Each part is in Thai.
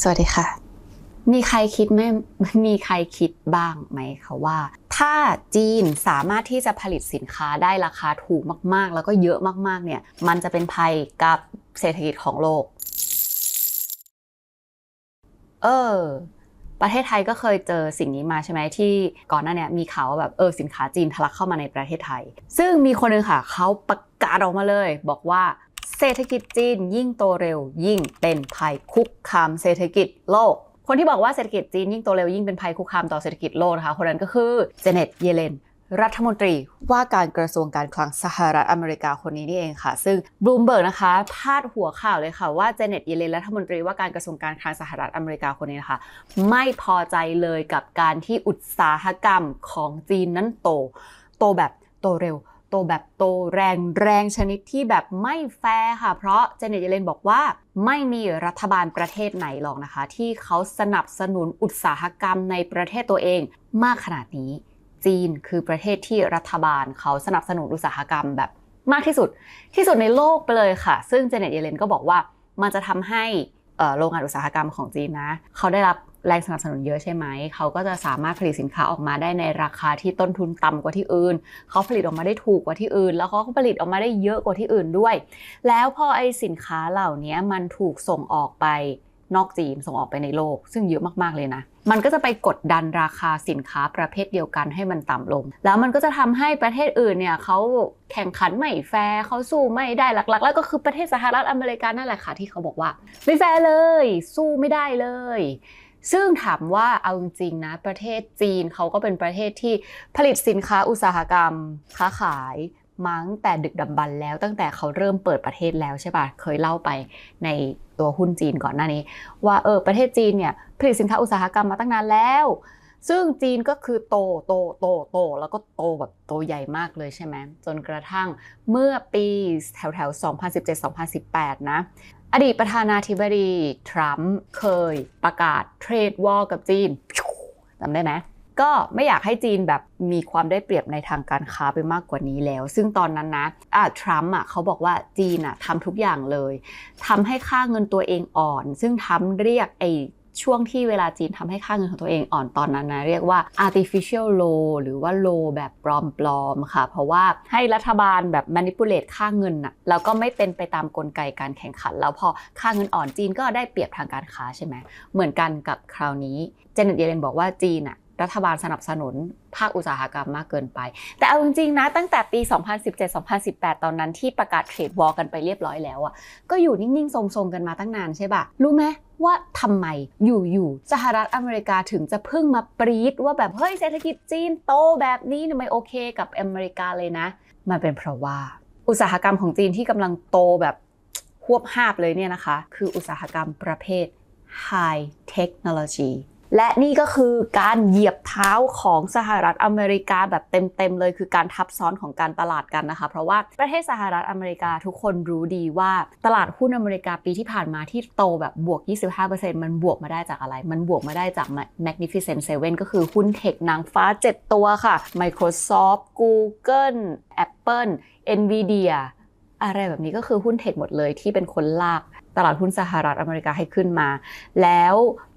สวัสดีค่ะ มีใครคิดไหมมีใครคิดบ้างไหมคะว่า ถ้าจีนสามารถที่จะผลิตสินค้าได้ราคาถูกมาก ๆ แล้วก็เยอะมาก ๆ เนี่ย มันจะเป็นภัยกับเศรษฐกิจของโลก เออประเทศไทยก็เคยเจอสิ่งนี้มาใช่ไหมที่ก่อนหน้าเนี้มีข่าวว่าแบบเออสินค้าจีนทะลักเข้ามาในประเทศไทย ซึ่งมีคนหนึ่งค่ะเขาประกาศออกมาเลย บอกว่า เศรษฐกิจจีนยิ่งโตเร็วยิ่งเป็นภัยคุกคามเศรษฐกิจโลก คนที่บอกว่าเศรษฐกิจจีนยิ่งโตเร็วยิ่งเป็นภัยคุกคามต่อเศรษฐกิจโลกนะคะคนนั้นก็คือเจเน็ตเยเลนรัฐมนตรีว่าการกระทรวงการคลังสหรัฐอเมริกาคนนี้นี่เองค่ะ ซึ่งบลูมเบิร์กนะคะพาดหัวข่าวเลยค่ะว่าเจเน็ตเยเลนรัฐมนตรีว่าการกระทรวงการคลังสหรัฐอเมริกาคนนี้นะคะ ไม่พอใจเลยกับการที่อุตสาหกรรมของจีนนั้นโต โตแบบโตเร็ว โตแบบโตแรงแรงชนิดที่แบบไม่แฟร์ค่ะ เพราะเจเน็ตเยเลนบอกว่าไม่มีรัฐบาลประเทศไหนหรอกนะคะ ที่เขาสนับสนุนอุตสาหกรรมในประเทศตัวเองมากขนาดนี้ จีนคือประเทศที่รัฐบาลเขาสนับสนุนอุตสาหกรรมแบบมากที่สุดที่สุดในโลกไปเลยค่ะ ซึ่งเจเน็ตเยเลนก็บอกว่ามันจะทำให้โรงงานอุตสาหกรรมของจีนนะ เขาได้รับ แรงสนับสนุนเยอะใช่ไหม เขาก็จะสามารถผลิตสินค้าออกมาได้ในราคาที่ต้นทุนต่ำกว่าที่อื่น เขาผลิตออกมาได้ถูกกว่าที่อื่น แล้วเขาก็ผลิตออกมาได้เยอะกว่าที่อื่นด้วย แล้วพอไอสินค้าเหล่านี้มันถูกส่งออกไปนอกจีนส่งออกไปในโลก ซึ่งเยอะมาก ๆ เลยนะ มันก็จะไปกดดันราคาสินค้าประเภทเดียวกันให้มันต่ำลง แล้วมันก็จะทำให้ประเทศอื่นเนี่ยเขาแข่งขันไม่แฟร์เขาสู้ไม่ได้หลัก ๆ แล้วก็คือประเทศสหรัฐอเมริกานั่นแหละค่ะที่เขาบอกว่า ไม่แฟร์เลย สู้ไม่ได้เลย ซึ่งถามว่าเอาจริงๆนะ ประเทศจีนเขาก็เป็นประเทศที่ผลิตสินค้าอุตสาหกรรม ค้าขายมาตั้งแต่ดึกดำบรรพ์แล้วตั้งแต่เขาเริ่มเปิดประเทศแล้วใช่ปะเคยเล่าไปในตัวหุ้นจีนก่อนหน้านี้ ว่าเออประเทศจีนเนี่ยผลิตสินค้าอุตสาหกรรมมาตั้งนานแล้ว ซึ่งจีนก็คือโตโตโตโตแล้วก็โตแบบโตใหญ่มากเลยใช่ไหมจนกระทั่งเมื่อปีแถวแถวๆ2017-2018 นะ อดีตประธานาธิบดีทรัมป์เคยประกาศเทรดวอลกับจีนจำได้ไหมก็ไม่อยากให้จีนแบบมีความได้เปรียบในทางการค้าไปมากกว่านี้แล้ว ซึ่งตอนนั้นนะอะทรัมป์อะเขาบอกว่าจีนอะทำทุกอย่างเลยทำให้ค่าเงินตัวเองอ่อน ซึ่งทำเรียกไอ ช่วงที่เวลาจีนทำให้ค่าเงินของตัวเองอ่อนตอนนั้นนะ เรียกว่า artificial low หรือว่า low แบบปลอมๆค่ะ เพราะว่าให้รัฐบาลแบบ manipulate ค่าเงินน่ะแล้วก็ไม่เป็นไปตามกลไกการแข่งขัน แล้วพอค่าเงินอ่อนจีนก็ได้เปรียบทางการค้าใช่ไหมเหมือนกันกับคราวนี้เจเน็ตเยเลนบอกว่าจีนอะ รัฐบาลสนับสนุนภาคอุตสาหกรรมมากเกินไป แต่เอาจริงๆนะ ตั้งแต่ปี 2017-2018 ตอนนั้นที่ประกาศเทรดวอลกันไปเรียบร้อยแล้วอะก็อยู่นิ่งๆทรงๆกันมาตั้งนานใช่ปะรู้ไหมว่าทำไมอยู่ๆสหรัฐอเมริกาถึงจะเพิ่งมาปรี๊ดว่าแบบ เฮ้ยเศรษฐกิจจีนโตแบบนี้ทำไมโอเคกับอเมริกาเลยนะ มันเป็นเพราะว่า อุตสาหกรรมของจีนที่กำลังโตแบบหวบหาบเลยเนี่ยนะคะ คืออุตสาหกรรมประเภท High Technology และนี่ก็คือการเหยียบเท้าของสหรัฐอเมริกาแบบเต็มๆเลย คือการทับซ้อนของการตลาดกันนะคะ เพราะว่าประเทศสหรัฐอเมริกาทุกคนรู้ดีว่าตลาดหุ้นอเมริกาปีที่ผ่านมาที่โตแบบบวก 25%มันบวกมาได้จากอะไร มันบวกมาได้จาก Magnificent Seven ก็คือหุ้นเทคนางฟ้า 7 ตัวค่ะ Microsoft Google Apple Nvidia อะไรแบบนี้ก็คือหุ้นเทคหมดเลยที่เป็นคนลากตลาดหุ้นสหรัฐอเมริกาให้ขึ้นมา แล้ว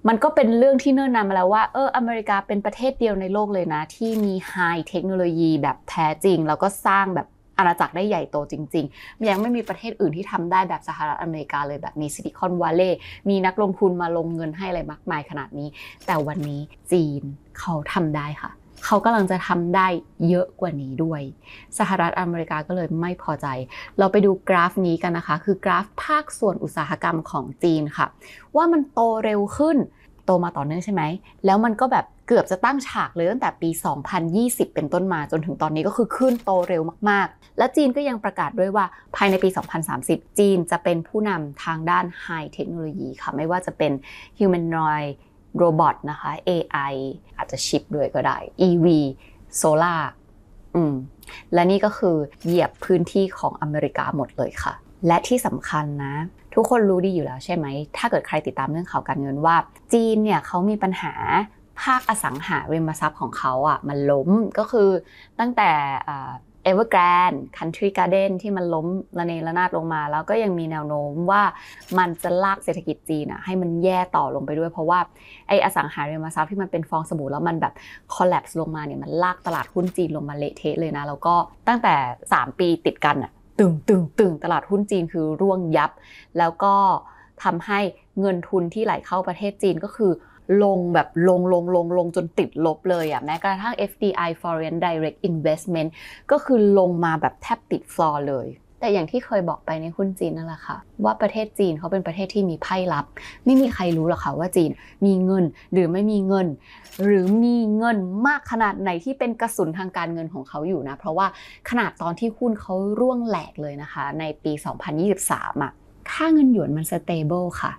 มันก็เป็นเรื่องที่เนิ่นนานมาแล้วว่าเอออเมริกาเป็นประเทศเดียวในโลกเลยนะ ที่มีไฮเทคโนโลยีแบบแท้จริง แล้วก็สร้างแบบอาณาจักรได้ใหญ่โตจริง ๆ ยังไม่มีประเทศอื่นที่ทำได้แบบสหรัฐอเมริกาเลยแบบมีซิลิคอนวัลเลย์มีนักลงทุนมาลงเงินให้อะไรมากมายขนาดนี้ แต่วันนี้จีนเขาทำได้ค่ะ เขากำลังจะทำได้เยอะกว่านี้ด้วย สหรัฐอเมริกาก็เลยไม่พอใจ เราไปดูกราฟนี้กันนะคะ คือกราฟภาคส่วนอุตสาหกรรมของจีนค่ะ ว่ามันโตเร็วขึ้นโตมาต่อเนื่องใช่ไหม แล้วมันก็แบบเกือบจะตั้งฉากเลยตั้งแต่ปี 2020 เป็นต้นมาจนถึงตอนนี้ก็คือขึ้นโตเร็วมากๆ และจีนก็ยังประกาศด้วยว่าภายในปี 2030 จีนจะเป็นผู้นำทางด้านไฮเทคโนโลยีค่ะ ไม่ว่าจะเป็น humanoid โรบอทนะคะ AI อาจจะชิปด้วยก็ได้ EV โซล่าอืมและนี่ก็คือเหยียบพื้นที่ของอเมริกาหมดเลยค่ะ และที่สำคัญนะ ทุกคนรู้ดีอยู่แล้วใช่ไหม ถ้าเกิดใครติดตามเรื่องข่าวการเงินว่า จีนเนี่ยเขามีปัญหาภาคอสังหาริมทรัพย์ของเขาอะมันล้มก็คือตั้งแต่ Evergrande Country Garden ที่มันล้มระเนระนาดลงมา แล้วก็ยังมีแนวโน้มว่ามันจะลากเศรษฐกิจจีนอะให้มันแย่ต่อลงไปด้วย เพราะว่าไออสังหาริมทรัพย์ที่มันเป็นฟองสบู่แล้วมันแบบ collapse ลงมาเนี่ยมันลากตลาดหุ้นจีนลงมาเละเทะเลยนะ แล้วก็ตั้งแต่ 3 ปีติดกันอะตึงตึงตึงตลาดหุ้นจีนคือร่วงยับ แล้วก็ทำให้เงินทุนที่ไหลเข้าประเทศจีนก็คือ ลงแบบลงลงลงลงจนติดลบเลยอะแม้กระทั่ง FDI Foreign Direct Investment ก็คือลงมาแบบแทบติดฟลอร์เลยแต่อย่างที่เคยบอกไปในหุ้นจีนนั่นแหละค่ะ ว่าประเทศจีนเขาเป็นประเทศที่มีไพ่ลับ ไม่มีใครรู้หรอกค่ะว่าจีนมีเงินหรือไม่มีเงิน หรือมีเงินมากขนาดไหนที่เป็นกระสุนทางการเงินของเขาอยู่นะ เพราะว่าขนาดตอนที่หุ้นเขาร่วงแหลกเลยนะคะ ในปี 2023อะ ค่าเงินหยวนมันสเตเบิลค่ะ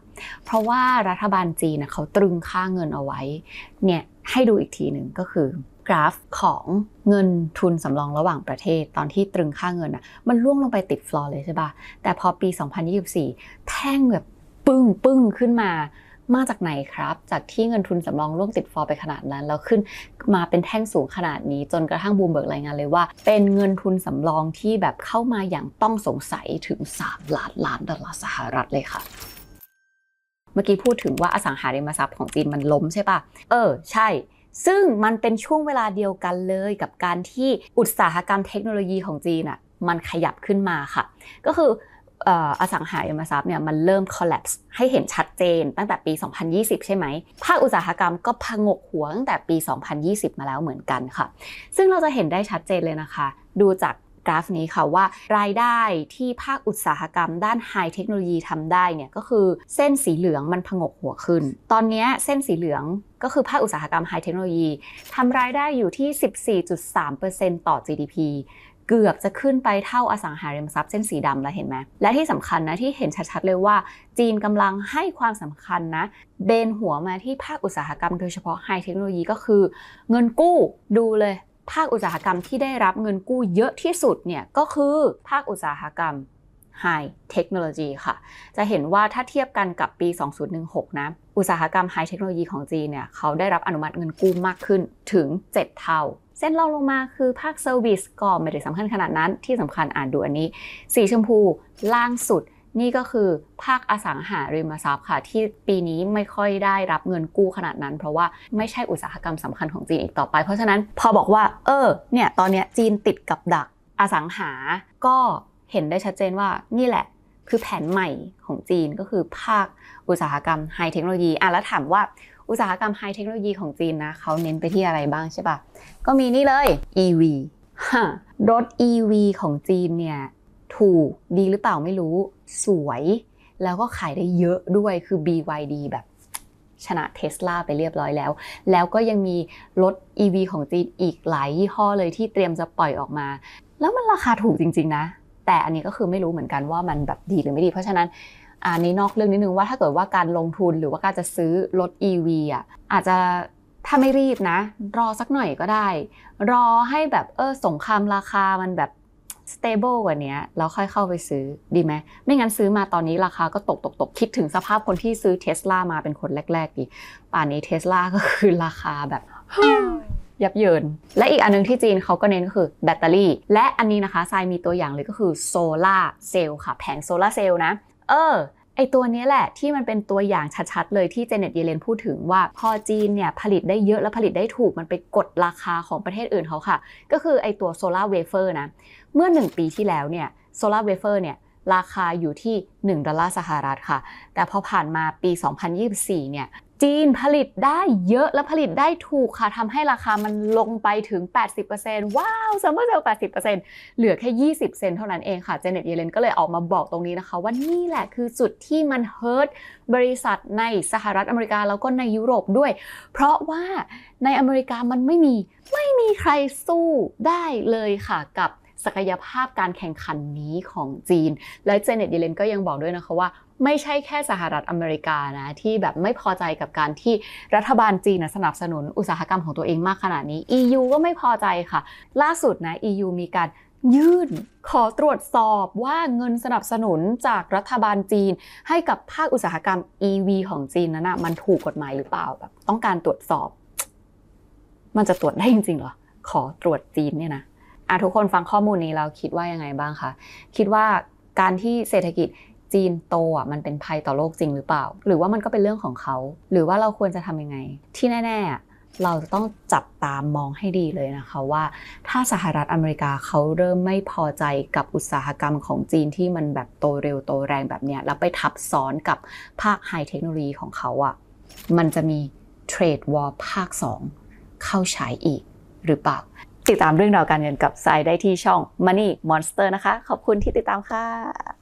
เพราะว่ารัฐบาลจีนเขาตรึงค่าเงินเอาไว้ เนี่ยให้ดูอีกทีหนึ่งก็คือกราฟของเงินทุนสำรองระหว่างประเทศ ตอนที่ตรึงค่าเงินอะมันล่วงลงไปติดฟลอร์เลยใช่ปะแต่พอปี 2024 แท่งแบบปึ้งปึ้งขึ้นมา มาจากไหนครับ จากที่เงินทุนสำรองร่วงติดฟอร์ไปขนาดนั้น แล้วขึ้นมาเป็นแท่งสูงขนาดนี้ จนกระทั่งบูมเบิร์กรายงานเลยว่า เป็นเงินทุนสำรองที่แบบเข้ามาอย่างต้องสงสัยถึง 3 ล้านล้านดอลลาร์สหรัฐเลยค่ะเมื่อกี้พูดถึงว่าอสังหาริมทรัพย์ของจีนมันล้มใช่ปะเออ ใช่ ซึ่งมันเป็นช่วงเวลาเดียวกันเลยกับการที่อุตสาหกรรมเทคโนโลยีของจีนอะมันขยับขึ้นมาค่ะ ก็คือ อสังหาริมทรัพย์เนี่ยมันเริ่ม collapse ให้เห็นชัดเจนตั้งแต่ปี 2020 ใช่ไหม ภาคอุตสาหกรรมก็พงกหัวตั้งแต่ปี 2020 มาแล้วเหมือนกันค่ะ ซึ่งเราจะเห็นได้ชัดเจนเลยนะคะ ดูจากกราฟนี้ค่ะว่ารายได้ที่ภาคอุตสาหกรรมด้านไฮเทคโนโลยีทำได้เนี่ยก็คือเส้นสีเหลืองมันพงกหัวขึ้น ตอนนี้เส้นสีเหลืองก็คือภาคอุตสาหกรรมไฮเทคโนโลยีทำรายได้อยู่ที่ 14.3%ต่อ GDP เกือบจะขึ้นไปเท่าอสังหาริมทรัพย์เส้นสีดำแล้วเห็นไหมและที่สำคัญนะที่เห็นชัดๆเลยว่า จีนกำลังให้ความสำคัญนะเบนหัวมาที่ภาคอุตสาหกรรมโดยเฉพาะไฮเทคโนโลยีก็คือ เงินกู้ดูเลย ภาคอุตสาหกรรมที่ได้รับเงินกู้เยอะที่สุดเนี่ยก็คือภาคอุตสาหกรรม High Technology ค่ะ จะเห็นว่าถ้าเทียบกันกับปี 2016 นะ อุตสาหกรรม High Technology ของจีนเนี่ยเขาได้รับอนุมัติเงินกู้มากขึ้นถึง 7 เท่า เส้นรองลงมาคือภาคเซอร์วิสก็ไม่ได้สำคัญขนาดนั้นที่สำคัญอ่านดูอันนี้ สีชมพูล่างสุดนี่ก็คือภาคอสังหาริมทรัพย์ค่ะ ที่ปีนี้ไม่ค่อยได้รับเงินกู้ขนาดนั้น เพราะว่าไม่ใช่อุตสาหกรรมสำคัญของจีนอีกต่อไป เพราะฉะนั้นพอบอกว่า เออเนี่ยตอนเนี้ยจีนติดกับดักอสังหาก็ เห็นได้ชัดเจนว่านี่แหละคือแผนใหม่ของจีนก็คือภาคอุตสาหกรรมไฮเทคโนโลยีอะแล้วถามว่าอุตสาหกรรมไฮเทคโนโลยีของจีนนะเขาเน้นไปที่อะไรบ้างใช่ปะก็มีนี่เลย EV ฮะรถ EV ของจีนเนี่ยถูกดีหรือเปล่าไม่รู้สวย แล้วก็ขายได้เยอะด้วยคือ BYD แบบชนะเท s l a ไปเรียบร้อยแล้ว แล้วก็ยังมีรถ EV ของจีนอีกหลายยี่ห้อเลยที่เตรียมจะปล่อยออกมา แล้วมันราคาถูกจริง ๆ นะ แต่อันนี้ก็คือไม่รู้เหมือนกันว่ามันแบบดีหรือไม่ดี เพราะฉะนั้นอันนี้นอกเรื่องนิดนึงว่าถ้าเกิดว่าการลงทุนหรือว่าการจะซื้อรถ EV อะอาจจะถ้าไม่รีบนะ รอสักหน่อยก็ได้ รอให้แบบเออสงครามราคามันแบบ stable กว่านี้แล้วค่อยเข้าไปซื้อดีไหมไม่งั้นซื้อมาตอนนี้ราคาก็ตกตกตกคิดถึงสภาพคนที่ซื้อเทสลามาเป็นคนแรก ๆ ดิ ป่านนี้เทสลาก็คือราคาแบบ ยับเยิน และอีกอันนึงที่จีนเขาก็เน้นก็คือแบตเตอรี่ และอันนี้นะคะทรายมีตัวอย่างเลยก็คือโซลาร์เซลล์ค่ะ แผงโซลาร์เซลล์นะ เออไอตัวนี้แหละที่มันเป็นตัวอย่างชัดๆ เลยที่เจเน็ตเยเลนพูดถึงว่าพอจีนเนี่ยผลิตได้เยอะและผลิตได้ถูกมันไปกดราคาของประเทศอื่นเขาค่ะ ก็คือไอตัวโซลาร์เวเฟอร์นะเมื่อ 1 ปีที่แล้วเนี่ยโซลาร์เวเฟอร์เนี่ยราคาอยู่ที่ 1 ดอลลาร์สหรัฐค่ะ แต่พอผ่านมาปี 2024 เนี่ย จีนผลิตได้เยอะและผลิตได้ถูกค่ะทำให้ราคามันลงไปถึง 80%ว้าวซัมเมอร์เซล80%เหลือแค่ 20 เซนเท่านั้นเองค่ะ เจเน็ตเยเลนก็เลยออกมาบอกตรงนี้นะคะ ว่านี่แหละคือจุดที่มันเฮิร์ตบริษัทในสหรัฐอเมริกาแล้วก็ในยุโรปด้วย เพราะว่าในอเมริกามันไม่มีไม่มีใครสู้ได้เลยค่ะกับศักยภาพการแข่งขันนี้ของจีน และเจเน็ตเยเลนก็ยังบอกด้วยนะคะว่า ไม่ใช่แค่สหรัฐอเมริกานะที่แบบไม่พอใจกับการที่รัฐบาลจีนนะสนับสนุนอุตสาหกรรมของตัวเองมากขนาดนี้ EU ก็ไม่พอใจค่ะ ล่าสุดนะ EU มีการยื่นขอตรวจสอบว่าเงินสนับสนุนจากรัฐบาลจีน ให้กับภาคอุตสาหกรรม EV ของจีนนั้นนะมันถูกกฎหมายหรือเปล่าแบบต้องการตรวจสอบ มันจะตรวจได้จริงๆหรอ ขอตรวจจีนเนี่ยนะอะทุกคนฟังข้อมูลนี้แล้วคิดว่ายังไงบ้างคะคิดว่าการที่เศรษฐกิจ จีนโตอะมันเป็นภัยต่อโลกจริงหรือเปล่า หรือว่ามันก็เป็นเรื่องของเขา หรือว่าเราควรจะทำยังไง ที่แน่ๆอะเราจะต้องจับตามมองให้ดีเลยนะคะว่า ถ้าสหรัฐอเมริกาเขาเริ่มไม่พอใจกับอุตสาหกรรมของจีนที่มันแบบโตเร็วโตแรงแบบเนี้ยแล้วไปทับซ้อนกับภาคไฮเทคโนโลยีของเขาอะมันจะมีเทรดวอร์ภาค 2 เข้าฉายอีกหรือเปล่า ติดตามเรื่องราวการเงินกับทรายได้ที่ช่อง Money Monster นะคะ ขอบคุณที่ติดตามค่ะ